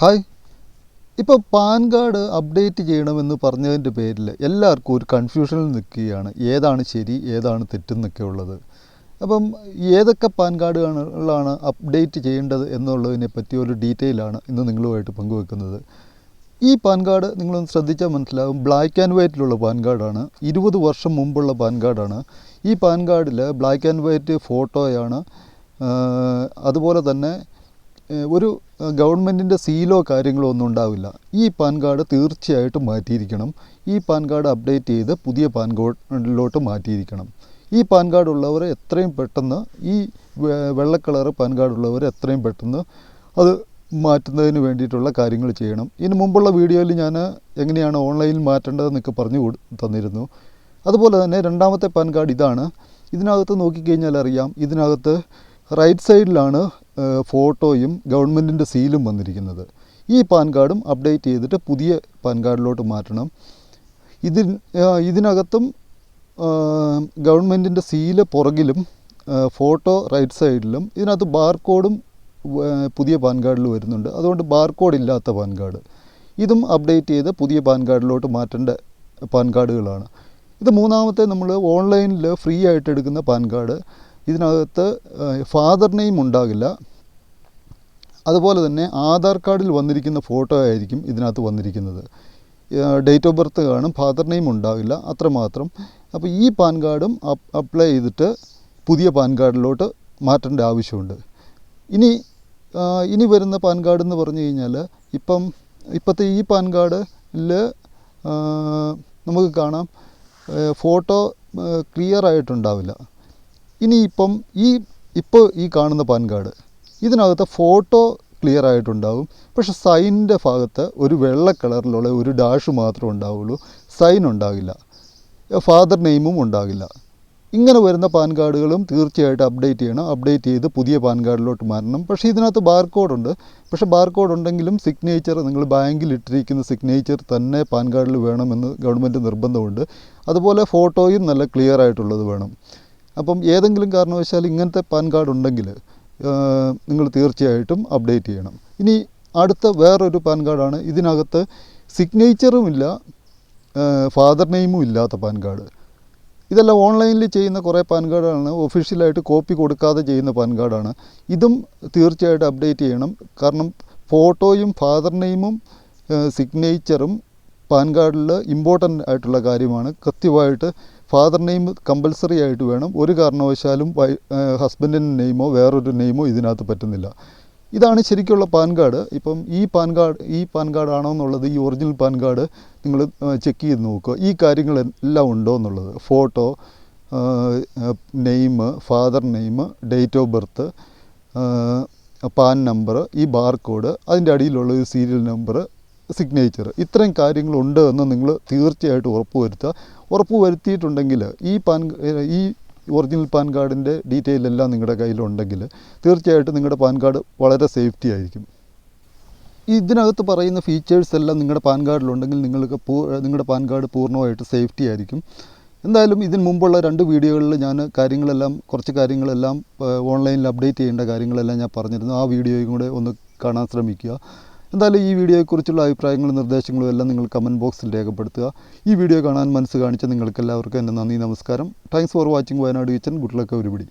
Hi. ഇപ്പോൾ pan card update ചെയ്യണമെന്ന് പറഞ്ഞതിന്റെ പേരിൽ എല്ലാവർക്കും ഒരു കൺഫ്യൂഷനിൽ നിൽക്കുകയാണ്. ഏതാണ് ശരി ഏതാണ് തെറ്റെന്നൊക്കെ ഉള്ളത്. അപ്പം ഏതൊക്കെ പാൻ കാർഡുകളാണ് അപ്ഡേറ്റ് ചെയ്യേണ്ടത് എന്നുള്ളതിനെ പറ്റിയ ഒരു ഡീറ്റെയിലാണ് ഇന്ന് നിങ്ങളുമായിട്ട് പങ്കുവെക്കുന്നത്. ഈ പാൻ കാർഡ് നിങ്ങളൊന്ന് ശ്രദ്ധിച്ചാൽ മനസ്സിലാവും. ബ്ലാക്ക് ആൻഡ് വൈറ്റിലുള്ള പാൻ കാർഡാണ്. ഇരുപത് വർഷം മുമ്പുള്ള പാൻ കാർഡാണ്. ഈ പാൻ കാർഡിൽ ബ്ലാക്ക് ആൻഡ് വൈറ്റ് ഫോട്ടോയാണ്. അതുപോലെ തന്നെ ഒരു ഗവൺമെന്റിന്റെ സീലോ കാര്യങ്ങളോ ഒന്നും ഉണ്ടാവില്ല. ഈ പാൻ കാർഡ് തീർച്ചയായിട്ടും മാറ്റിയിരിക്കണം. ഈ പാൻ കാർഡ് അപ്ഡേറ്റ് ചെയ്ത് പുതിയ പാൻ കാർഡിലോട്ട് മാറ്റിയിരിക്കണം. ഈ പാൻ കാർഡ് ഉള്ളവർ എത്രയും പെട്ടെന്ന് ഈ വെള്ള കളർ പാൻ കാർഡ് ഉള്ളവർ എത്രയും പെട്ടെന്ന് അത് മാറ്റുന്നതിന് വേണ്ടിയിട്ടുള്ള കാര്യങ്ങൾ ചെയ്യണം. ഇതിന് മുമ്പുള്ള വീഡിയോയിൽ ഞാൻ എങ്ങനെയാണ് ഓൺലൈനിൽ മാറ്റേണ്ടതെന്നൊക്കെ പറഞ്ഞു തന്നിരുന്നു. അതുപോലെ തന്നെ രണ്ടാമത്തെ പാൻ കാർഡ് ഇതാണ്. ഇതിനകത്ത് നോക്കിക്കഴിഞ്ഞാൽ അറിയാം. ഇതിനകത്ത് റൈറ്റ് സൈഡിലാണ് ഫോട്ടോയും ഗവൺമെന്റിന്റെ സീലും വന്നിരിക്കുന്നത്. ഈ പാൻ കാർഡും അപ്ഡേറ്റ് ചെയ്തിട്ട് പുതിയ പാൻ കാർഡിലോട്ട് മാറ്റണം. ഇതിൻ ഇതിനകത്തും ഗവൺമെന്റിന്റെ സീൽ പുറകിലും ഫോട്ടോ റൈറ്റ് സൈഡിലും ഇതിനകത്ത് ബാർകോഡും കോഡും പുതിയ പാൻ കാർഡിൽ വരുന്നുണ്ട്. അതുകൊണ്ട് ബാർകോഡ് ഇല്ലാത്ത പാൻ കാർഡ്. ഇതും അപ്ഡേറ്റ് ചെയ്ത് പുതിയ പാൻ കാർഡിലോട്ട് മാറ്റേണ്ട പാൻ കാർഡുകളാണ്. ഇത് മൂന്നാമത്തെ നമ്മൾ ഓൺലൈനിൽ ഫ്രീ ആയിട്ട് എടുക്കുന്ന പാൻ കാർഡ്. ഇതിനകത്ത് ഫാദർ നെയിം ഉണ്ടാകില്ല. അതുപോലെ തന്നെ ആധാർ കാർഡിൽ വന്നിരിക്കുന്ന ഫോട്ടോ ആയിരിക്കും ഇതിനകത്ത് വന്നിരിക്കുന്നത്. ഡേറ്റ് ഓഫ് ബർത്ത് കാണും ഫാദർ നെയിം ഉണ്ടാകില്ല അത്രമാത്രം അപ്പോൾ ഈ പാൻ കാർഡും അപ്- അപ്ലൈ ചെയ്തിട്ട് പുതിയ പാൻ കാർഡിലോട്ട് മാറ്റേണ്ട ആവശ്യമുണ്ട്. ഇനി ഇനി വരുന്ന പാൻ കാർഡ് എന്ന് പറഞ്ഞു കഴിഞ്ഞാൽ ഇപ്പം ഇപ്പോഴത്തെ ഈ പാൻ കാർഡിൽ നമുക്ക് കാണാം ഫോട്ടോ ക്ലിയർ ആയിട്ടുണ്ടാവില്ല. ഇനിയിപ്പം ഈ ഇപ്പോൾ ഈ കാണുന്ന പാൻ കാർഡ് ഇതിനകത്ത് ഫോട്ടോ ക്ലിയർ ആയിട്ടുണ്ടാവും. പക്ഷെ സൈനിന്റെ ഭാഗത്ത് ഒരു വെള്ള കളറിലുള്ള ഒരു ഡാഷ് മാത്രമേ ഉണ്ടാവുള്ളൂ. സൈൻ ഉണ്ടാകില്ല. ഫാദർ നെയിമും ഉണ്ടാകില്ല. ഇങ്ങനെ വരുന്ന പാൻ കാർഡുകളും തീർച്ചയായിട്ടും അപ്ഡേറ്റ് ചെയ്യണം. അപ്ഡേറ്റ് ചെയ്ത് പുതിയ പാൻ കാർഡിലോട്ട് മാറണം. പക്ഷേ ഇതിനകത്ത് ബാർ ഉണ്ട്. പക്ഷേ ബാർകോഡ് ഉണ്ടെങ്കിലും സിഗ്നേച്ചർ നിങ്ങൾ ബാങ്കിൽ ഇട്ടിരിക്കുന്ന സിഗ്നേച്ചർ തന്നെ പാൻ കാർഡിൽ വേണമെന്ന് ഗവൺമെന്റ് നിർബന്ധമുണ്ട്. അതുപോലെ ഫോട്ടോയും നല്ല ക്ലിയർ ആയിട്ടുള്ളത് വേണം. അപ്പം ഏതെങ്കിലും കാരണവശാൽ ഇങ്ങനത്തെ പാൻ കാർഡ് ഉണ്ടെങ്കിൽ നിങ്ങൾ തീർച്ചയായിട്ടും അപ്ഡേറ്റ് ചെയ്യണം. ഇനി അടുത്ത വേറൊരു പാൻ കാർഡാണ്. ഇതിനകത്ത് സിഗ്നേച്ചറുമില്ല ഫാദർ നെയിമും ഇല്ലാത്ത പാൻ കാർഡ്. ഇതെല്ലാം ഓൺലൈനിൽ ചെയ്യുന്ന കുറേ പാൻ കാർഡാണ്. ഒഫീഷ്യലായിട്ട് കോപ്പി കൊടുക്കാതെ ചെയ്യുന്ന പാൻ കാർഡാണ്. ഇതും തീർച്ചയായിട്ടും അപ്ഡേറ്റ് ചെയ്യണം. കാരണം ഫോട്ടോയും ഫാദർ നെയിമും സിഗ്നേച്ചറും പാൻ കാർഡിൽ ഇമ്പോർട്ടന്റ് ആയിട്ടുള്ള കാര്യമാണ്. കൃത്യമായിട്ട് ഫാദർ നെയിം കമ്പൽസറി ആയിട്ട് വേണം. ഒരു കാരണവശാലും ഹസ്ബൻഡിന്റെ നെയിമോ വേറൊരു നെയിമോ ഇതിനകത്ത് പറ്റുന്നില്ല. ഇതാണ് ശരിക്കുള്ള പാൻ കാർഡ്. ഇപ്പം ഈ പാൻ കാർഡ് ഈ പാൻ കാർഡ് ആണോ എന്നുള്ളത് ഈ ഒറിജിനൽ പാൻ കാർഡ് നിങ്ങൾ ചെക്ക് ചെയ്ത് നോക്കുക. ഈ കാര്യങ്ങളെല്ലാം ഉണ്ടോ എന്നുള്ളത്. Photo name father name date of birth PAN number ഈ ബാർ കോഡ് അതിന്റെ അടിയിലുള്ള ഒരു സീരിയൽ നമ്പർ സിഗ്നേച്ചർ ഇത്രയും കാര്യങ്ങളുണ്ട് എന്ന് നിങ്ങൾ തീർച്ചയായിട്ടും ഉറപ്പുവരുത്തുക. ഉറപ്പുവരുത്തിയിട്ടുണ്ടെങ്കിൽ ഉറപ്പ് വരുത്തിയിട്ടുണ്ടെങ്കിൽ ഈ പാൻ ഈ ഒറിജിനൽ പാൻ കാർഡിന്റെ ഡീറ്റെയിൽ എല്ലാം നിങ്ങളുടെ കയ്യിലുണ്ടെങ്കിൽ തീർച്ചയായിട്ടും നിങ്ങളുടെ പാൻ കാർഡ് വളരെ സേഫ്റ്റി ആയിരിക്കും. ഇതിനകത്ത് പറയുന്ന ഫീച്ചേഴ്സ് എല്ലാം നിങ്ങളുടെ പാൻ കാർഡിലുണ്ടെങ്കിൽ നിങ്ങൾക്ക് നിങ്ങളുടെ പാൻ കാർഡ് പൂർണമായിട്ട് സേഫ്റ്റി ആയിരിക്കും. എന്തായാലും ഇതിന് മുമ്പുള്ള രണ്ട് വീഡിയോകളിൽ ഞാൻ കാര്യങ്ങളെല്ലാം കുറച്ച് കാര്യങ്ങളെല്ലാം ഓൺലൈനിൽ അപ്ഡേറ്റ് ചെയ്യേണ്ട കാര്യങ്ങളെല്ലാം ഞാൻ പറഞ്ഞിരുന്നു. ആ വീഡിയോയും കൂടെ ഒന്ന് കാണാൻ ശ്രമിക്കുക. എന്തായാലും ഈ വീഡിയോയെക്കുറിച്ചുള്ള അഭിപ്രായങ്ങളും നിർദ്ദേശങ്ങളും എല്ലാം നിങ്ങൾ കമന്റ് ബോക്സിൽ രേഖപ്പെടുത്തുക. ഈ വീഡിയോ കാണാൻ മനസ്സ് കാണിച്ച നിങ്ങൾക്കെല്ലാവർക്കും എന്റെ നന്ദി നമസ്കാരം. Thanks for watching Wayanad kitchen good luck ഒരുപിടി